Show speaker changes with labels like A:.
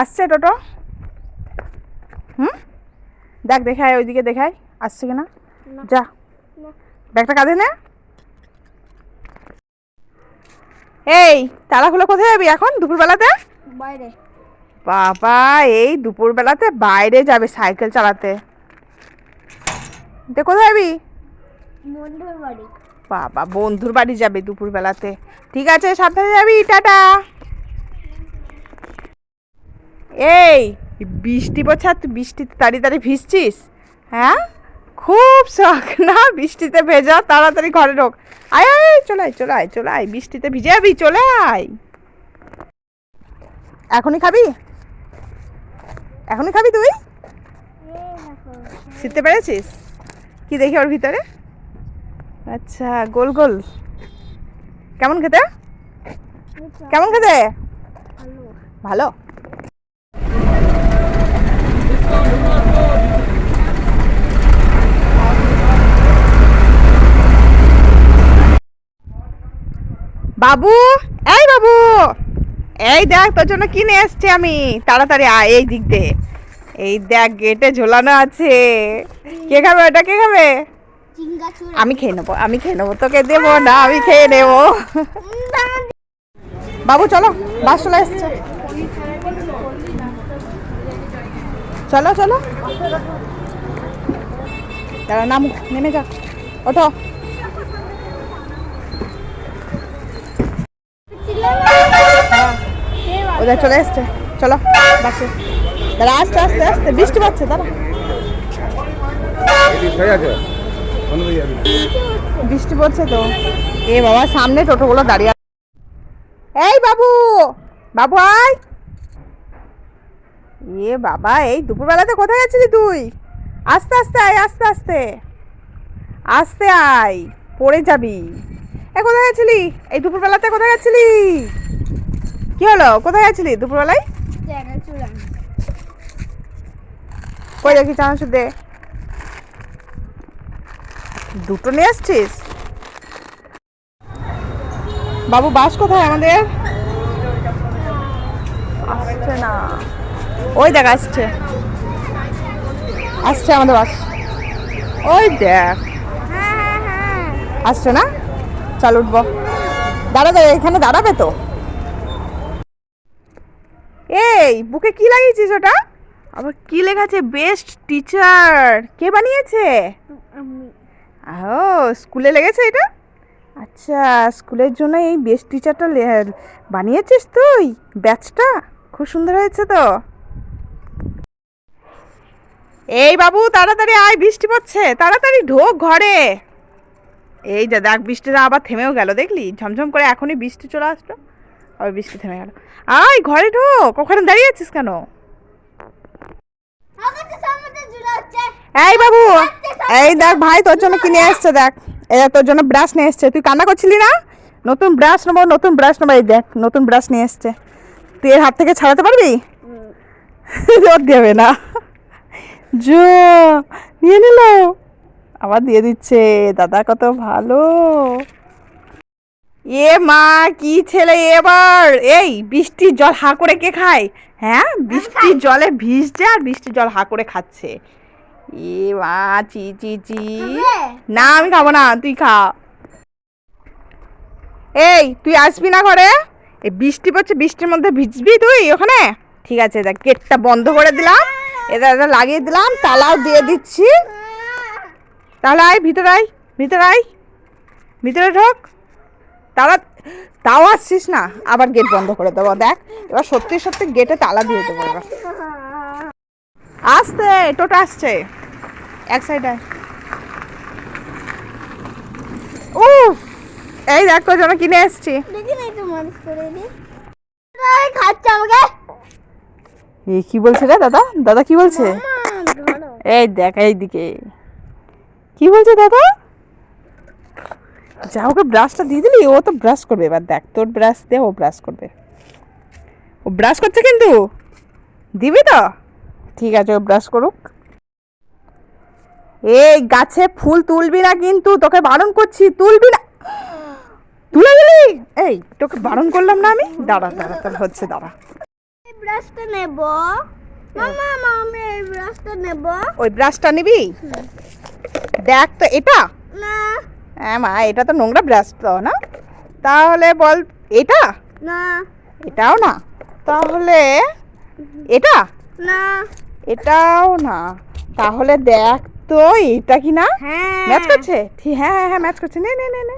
A: আসছে টোটো? হুম? দেখ দেখায় ওইদিকে দেখায় আসছে কিনা?
B: না।
A: যা। ব্যাগটা কাঁধে নে। এই তালাগুলো কোথায় যাবি এখন দুপুরবেলাতে?
B: বাইরে।
A: বাবা এই দুপুরবেলাতে বাইরে যাবে সাইকেল চালাতে। তো কোথায় যাবি?
B: বন্ধুর বাড়ি।
A: বাবা বন্ধুর বাড়ি যাবে দুপুরবেলাতে। ঠিক আছে সাবধানে যাবি টাটা। এই বৃষ্টি আর তুই বৃষ্টিতে তাড়ি তাড়ি ভিজছিস? হ্যাঁ? খুব শখ না? বৃষ্টিতে ভেজা তাড়াতাড়ি ঘরে ঢোক। আয় আয় আয়, চলে আয় চলে আয় চলে আয় বৃষ্টিতে ভিজে যাবি চলে আয়। এখনই খাবি? এখনই খাবি তুই? শিখতে পেরেছিস? কি দেখি ওর ভিতরে? আচ্ছা গোল গোল। কেমন খেতে? কেমন খেতে?
B: ভালো?
A: বাবু, এই বাবু, এই দেখ তোর জন্য কিনে এসছি আমি। তাড়াতাড়ি আয় এই দিক দিয়ে। এই দেখ গেটে ঝোলানো আছে। কে খাবে ওটা? কে খাবে? আমি খেয়ে নেব, আমি খেয়ে নেব, তোকে দেবো না, আমি খেয়ে নেব। বাবু, চলো, বাস চলে এসছে। চলো চলো। দাঁড়া নাম, নেমে যাও। ওঠো। ওদের চলে এসছে। চলো বাসে দাঁড়া, আস্তে আস্তে আস্তে, বৃষ্টি পড়ছে, দাঁড়া। বৃষ্টি পড়ছে তো। এ বাবা, সামনে টোটোগুলো দাঁড়িয়ে। এই বাবু বাবু, আয়। এ বাবা, এই দুপুরবেলাতে কোথায় গেছিলি তুই? আস্তে আস্তে, আয়, আস্তে আস্তে। আস্তে, আয়, পড়ে যাবি। এ কোথায় গেছিলি? এই দুপুরবেলাতে কোথায় গেছিলি? কি হলো? কোথায় গেছিলি দুপুরবেলায়? কই দেখি চানাচুর দে। দুটো নিয়ে আসছিস? বাবু, বাস কোথায় আমাদের? আসছে না। ওই দেখ, আসছে। আসছে আমাদের বাস। ওই দেখ। আসছে না? চল উঠবো। দাঁড়া দাঁড়া, এখানে দাঁড়াবে তো? এই বুকে কি লাগিয়েছিস ওটা? আবার কি লেখা আছে বেস্ট টিচার। কে বানিয়েছে? ও স্কুলে লেগেছে এটা? আচ্ছা স্কুলের জন্য এই বেস্ট টিচারটা বানিয়েছিস তুই? ব্যাচটা? খুব সুন্দর হয়েছে তো। এই বাবু তাড়াতাড়ি আয় বৃষ্টি পড়ছে। তাড়াতাড়ি ঢোক ঘরে। এই যা দেখ বৃষ্টিটা আবার থেমেও গেল দেখলি? ঝমঝম করে এখনই বৃষ্টি চলে আসলো। আবার বৃষ্টি থেমে গেল। আয় ঘরে ঢোক ওখানে দাঁড়িয়ে আছিস কেন? এই বাবু এই দেখ ভাই তোর জন্য কিনে এসছে দেখ। এই তোর জন্য ব্রাশ নিয়ে এসছে। তুই কান্না করছিলি না? নতুন ব্রাশ নেব নতুন ব্রাশ নেব এই দেখ নতুন ব্রাশ নিয়ে এসছে। তুই এর হাত থেকে ছাড়াতে পারবি? ওর দেবে না। জো নিয়ে নিল। আবার দিয়ে দিচ্ছে। দাদা কত ভালো। এ মা কি ছেলে এবার? এই বৃষ্টির জল হা করে কে খায়? হ্যাঁ বৃষ্টির জলে ভিজছে আর বৃষ্টির জল হা করে খাচ্ছে। এ মা চি চি চি। না আমি খাব না তুই খা। এই তুই আসবি না ঘরে? এই বৃষ্টি পড়ছে বৃষ্টির মধ্যে ভিজবি তুই ওখানে? ঠিক আছে দেখ গেটটা বন্ধ করে দিলাম। এটা এটা লাগিয়ে দিলাম তালাও দিয়ে দিচ্ছি। তাহলে আয় ভিতরে আয় ভিতরে আয়। ভিতরে ঢোক। তালা তাও আসছিস না? আবার গেট বন্ধ করে দেবো দেখ। এবার সত্যি সত্যি গেটে তালা দিয়ে দেবো এবার। আসতে টোটো আসছে। এক সাইডে উফ এই দেখ তোর জন্য কিনে এসছি।
B: দেখি না একটু মানুষ করে দি খাচ্ছে আমাকে।
A: এ কি বলছে রে দাদা? দাদা কি বলছে? এই দেখ এইদিকে। কি বলছে দাদা? যা ওকে ব্রাশটা দিয়ে দিলি ও তো ব্রাশ করবে। এবার দেখ তোর ব্রাশ দে ও ব্রাশ করবে। ও ব্রাশ করছে কিন্তু? দিবি তো? ঠিক আছে ও ব্রাশ করুক। এই গাছে ফুল তুলবি না কিন্তু তোকে বারণ করছি তুলবি না। তুলে দিলি? এই তোকে বারণ করলাম না আমি? দাঁড়া দাঁড়া তাহলে হচ্ছে দাঁড়া।
B: ব্রাশটা নেব। মামা আমি এই ব্রাশটা নেব।
A: ওই ব্রাশটা নিবি? দেখ তো এটা?
B: না।
A: হ্যাঁ মা এটা তো নোংরা ব্রাশ তো না? তাহলে বল এটা?
B: না।
A: এটাও না? তাহলে এটা?
B: না।
A: এটাও না। তাহলে দেখ তো এটা কি না?
B: হ্যাঁ।
A: ম্যাচ করছে? হ্যাঁ হ্যাঁ হ্যাঁ ম্যাচ করছে। নে নে নে নে।